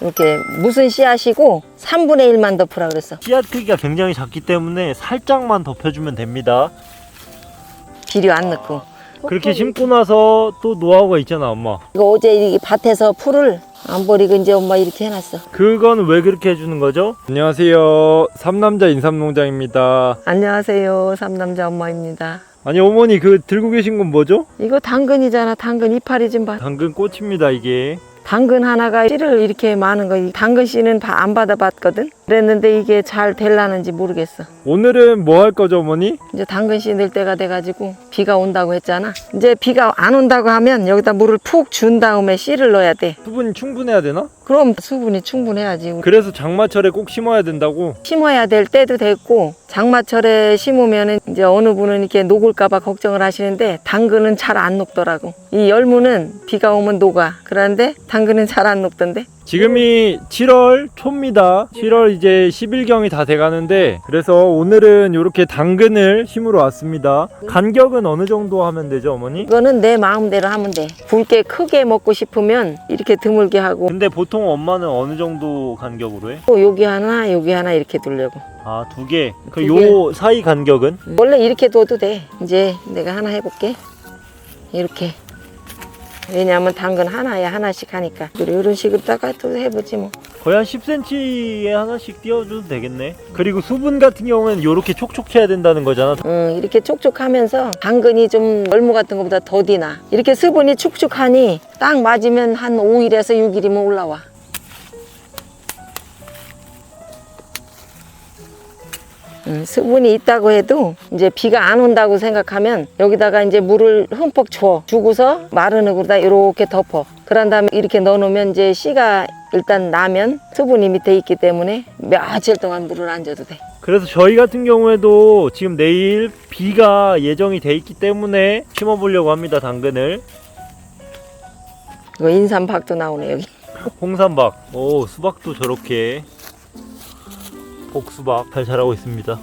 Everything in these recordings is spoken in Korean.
이렇게 무슨 씨앗이고 3분의 1만 덮으라 그랬어. 씨앗 크기가 굉장히 작기 때문에 살짝만 덮여주면 됩니다. 비료 안 넣고. 그렇게 심고 나서 또 노하우가 있잖아, 엄마. 이거 어제 이 밭에서 풀을 안 버리고 이제 엄마 이렇게 해놨어. 그건 왜 그렇게 해주는 거죠? 안녕하세요. 삼남자 인삼농장입니다. 안녕하세요. 삼남자 엄마입니다. 아니 어머니 그 들고 계신 건 뭐죠? 이거 당근이잖아. 당근 이파리 좀 봐. 당근 꽃입니다 이게. 당근 하나가 씨를 이렇게 많은 거. 이 당근 씨는 바- 안 받아봤거든. 그랬는데 이게 잘 될라는지 모르겠어. 오늘은 뭐 할 거죠 어머니? 이제 당근 씨 넣을 때가 돼가지고 비가 온다고 했잖아. 이제 비가 안 온다고 하면 여기다 물을 푹 준 다음에 씨를 넣어야 돼. 수분이 충분해야 되나? 그럼 수분이 충분해야지. 그래서 장마철에 꼭 심어야 된다고? 심어야 될 때도 됐고 장마철에 심으면은 이제 어느 분은 이렇게 녹을까봐 걱정을 하시는데 당근은 잘 안 녹더라고. 이 열무는 비가 오면 녹아. 그런데 당근은 잘 안 녹던데. 지금이 7월 초입니다. 7월 이제 10일경이 다 돼가는데 그래서 오늘은 이렇게 당근을 심으러 왔습니다. 간격은 어느 정도 하면 되죠 어머니? 이거는 내 마음대로 하면 돼. 굵게 크게 먹고 싶으면 이렇게 드물게 하고 근데 보통 엄마는 어느 정도 간격으로 해? 또 여기 하나 여기 하나 이렇게 두려고. 아 두 개. 그두요 사이 간격은? 원래 이렇게 둬도 돼. 이제 내가 하나 해볼게. 이렇게. 왜냐하면 당근 하나에 하나씩 하니까. 그리고 이런 식으로다가 또 해보지 뭐. 거의 한 10cm에 하나씩 띄워줘도 되겠네. 그리고 수분 같은 경우는 이렇게 촉촉해야 된다는 거잖아. 음, 이렇게 촉촉하면서 당근이 좀 열무 같은 것보다 더디나. 이렇게 수분이 축축하니 딱 맞으면 한 5일에서 6일이면 올라와. 음, 수분이 있다고 해도 이제 비가 안 온다고 생각하면 여기다가 이제 물을 흠뻑 줘 주고서 마른 흙으로다 이렇게 덮어 그런 다음에 이렇게 넣어놓으면 이제 씨가 일단 나면 수분이 밑에 있기 때문에 며칠 동안 물을 안 줘도 돼 그래서 저희 같은 경우에도 지금 내일 비가 예정이 돼 있기 때문에 심어보려고 합니다. 당근을. 이거 인삼박도 나오네 여기 홍삼박. 오 수박도 저렇게 복수박 잘 자라고 있습니다.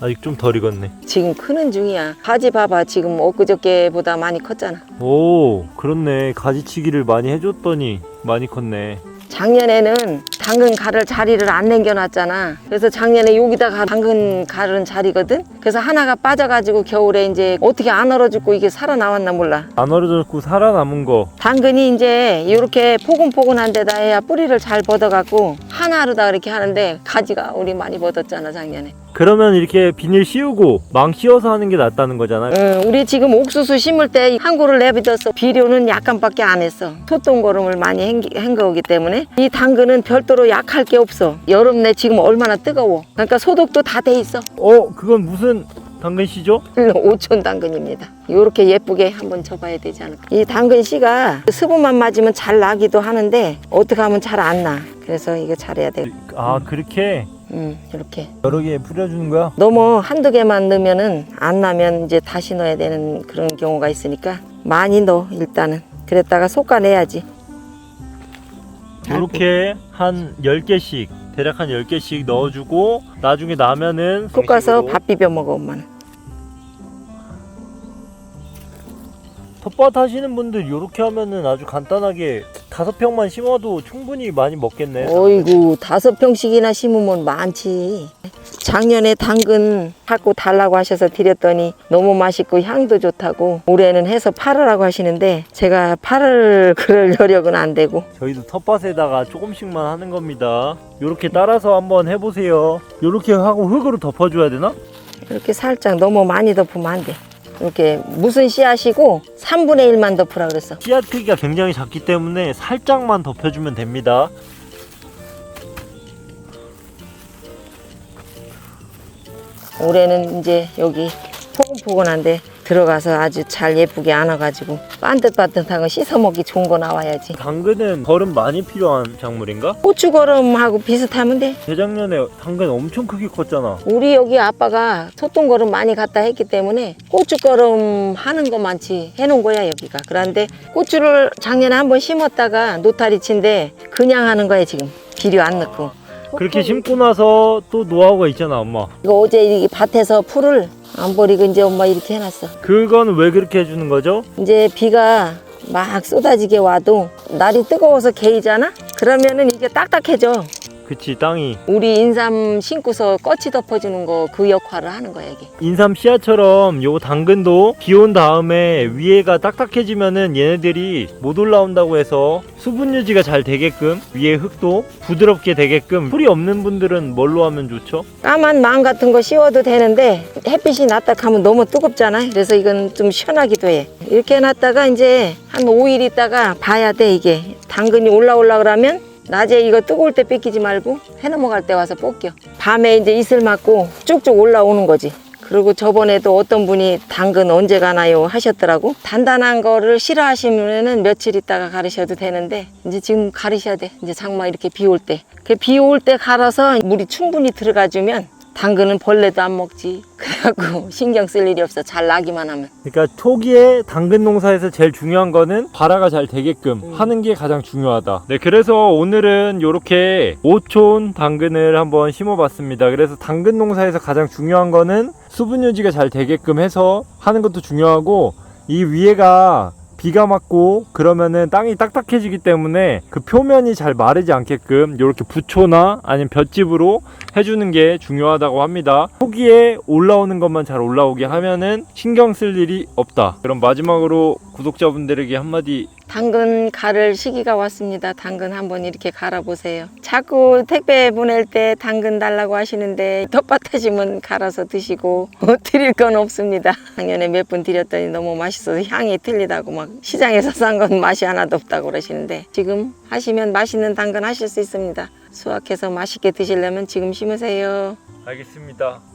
아직 좀 덜 익었네. 지금 크는 중이야 바지 봐봐 지금 엊그저께보다 많이 컸잖아 오 그렇네. 가지치기를 많이 해줬더니 많이 컸네. 작년에는 당근 가를 자리를 안 남겨놨잖아. 그래서 작년에 여기다가 당근 가른 자리거든. 그래서 하나가 빠져가지고 겨울에 이제 어떻게 안 얼어 죽고 이게 살아나왔나 몰라. 안 얼어졌고 살아남은 거. 당근이 이제 이렇게 포근포근한 데다 해야 뿌리를 잘 뻗어갖고 하나로다 이렇게 하는데 가지가 우리 많이 뻗었잖아 작년에. 그러면 이렇게 비닐 씌우고 망 씌워서 하는 게 낫다는 거잖아. 응, 우리 지금 옥수수 심을 때한 고를 내비뒀어. 비료는 약간밖에 안 했어. 소똥거름을 많이 한, 한 거기 때문에 이 당근은 별도로 약할 게 없어. 여름 내 지금 얼마나 뜨거워. 그러니까 소독도 다 돼 있어. 어 그건 무슨 당근 씨죠? 오촌 당근입니다. 이렇게 예쁘게 한번 접어야 되지 않을까. 이 당근 씨가 수분만 맞으면 잘 나기도 하는데 어떻게 하면 잘 안 나. 그래서 이거 잘해야 돼. 아 그렇게 음, 이렇게. 여러 개 뿌려주는 거야? 너무 한두 개만 넣으면은 안 나면 이제 다시 넣어야 되는 그런 경우가 있으니까 많이 넣어 일단은. 그랬다가 솎아내야지. 이렇게 한 10개씩 대략 한 10개씩 넣어주고 나중에 나면은 볶아서 밥 비벼 먹어 엄마는. 텃밭 하시는 분들 이렇게 하면은 아주 간단하게 다섯 평만 심어도 충분히 많이 먹겠네 어이구 다섯 평씩이나 심으면 많지. 작년에 당근 갖고 달라고 하셔서 드렸더니 너무 맛있고 향도 좋다고 올해는 해서 팔으라고 하시는데 제가 팔을 그럴 여력은 안 되고 저희도 텃밭에다가 조금씩만 하는 겁니다 이렇게 따라서 한번 해보세요 이렇게 하고 흙으로 덮어줘야 되나? 이렇게 살짝 너무 많이 덮으면 안 돼. 이렇게 무슨 씨앗이고 3분의 1만 덮으라 그랬어. 씨앗 크기가 굉장히 작기 때문에 살짝만 덮여주면 됩니다 올해는 이제 여기 포근포근한데 들어가서 아주 잘 예쁘게 안아가지고 반듯반듯한 거 씻어 먹기 좋은 거 나와야지. 당근은 거름 많이 필요한 작물인가? 고추거름하고 비슷하면 돼. 재작년에 당근 엄청 크게 컸잖아 우리 여기 아빠가 소똥거름 많이 갖다 했기 때문에 고추거름 하는 거 많지 해놓은 거야 여기가. 그런데 고추를 작년에 한번 심었다가 노타리 친데 그냥 하는 거야 지금 비료 안 넣고. 그렇게 심고 나서 또 노하우가 있잖아 엄마 이거 어제 이 밭에서 풀을 안 버리고 이제 엄마 이렇게 해놨어. 그건 왜 그렇게 해주는 거죠? 이제 비가 막 쏟아지게 와도 날이 뜨거워서 개이잖아? 그러면은 이게 딱딱해져. 그치 땅이 우리 인삼 심고서 껍질 덮어주는 거 그 역할을 하는 거야 이게. 인삼 씨앗처럼 요 당근도 비 온 다음에 위에가 딱딱해지면은 얘네들이 못 올라온다고 해서 수분 유지가 잘 되게끔 위에 흙도 부드럽게 되게끔 풀이 없는 분들은 뭘로 하면 좋죠? 까만 망 같은 거 씌워도 되는데 햇빛이 났다 하면 너무 뜨겁잖아. 그래서 이건 좀 시원하기도 해. 이렇게 놨다가 이제 한 5일 있다가 봐야 돼 이게. 당근이 올라올라 그러면 낮에 이거 뜨거울 때 뺏기지 말고 해 넘어갈 때 와서 뽑겨. 밤에 이제 이슬 맞고 쭉쭉 올라오는 거지. 그리고 저번에도 어떤 분이 당근 언제 가나요 하셨더라고. 단단한 거를 싫어하시면은 며칠 있다가 가르셔도 되는데 이제 지금 가르셔야 돼. 이제 장마 이렇게 비 올 때. 그비올 때 갈아서 물이 충분히 들어가 주면 당근은 벌레도 안 먹지. 그래갖고 신경 쓸 일이 없어. 잘 나기만 하면. 그러니까 초기에 당근 농사에서 제일 중요한 거는 발화가 잘 되게끔 하는 게 가장 중요하다. 네, 그래서 오늘은 이렇게 5촌 당근을 한번 심어봤습니다. 그래서 당근 농사에서 가장 중요한 거는 수분 유지가 잘 되게끔 해서 하는 것도 중요하고 이 위에가 비가 맞고 그러면은 땅이 딱딱해지기 때문에 그 표면이 잘 마르지 않게끔 이렇게 부초나 아니면 볏짚으로 해주는 게 중요하다고 합니다. 초기에 올라오는 것만 잘 올라오게 하면은 신경 쓸 일이 없다. 그럼 마지막으로 구독자분들에게 한마디 당근 갈을 시기가 왔습니다. 당근 한번 이렇게 갈아보세요. 자꾸 택배 보낼 때 당근 달라고 하시는데 텃밭하시면 갈아서 드시고 드릴 건 없습니다. 작년에 몇 분 드렸더니 너무 맛있어서 향이 틀리다고 막 시장에서 산 건 맛이 하나도 없다고 그러시는데 지금 하시면 맛있는 당근 하실 수 있습니다. 수확해서 맛있게 드시려면 지금 심으세요. 알겠습니다.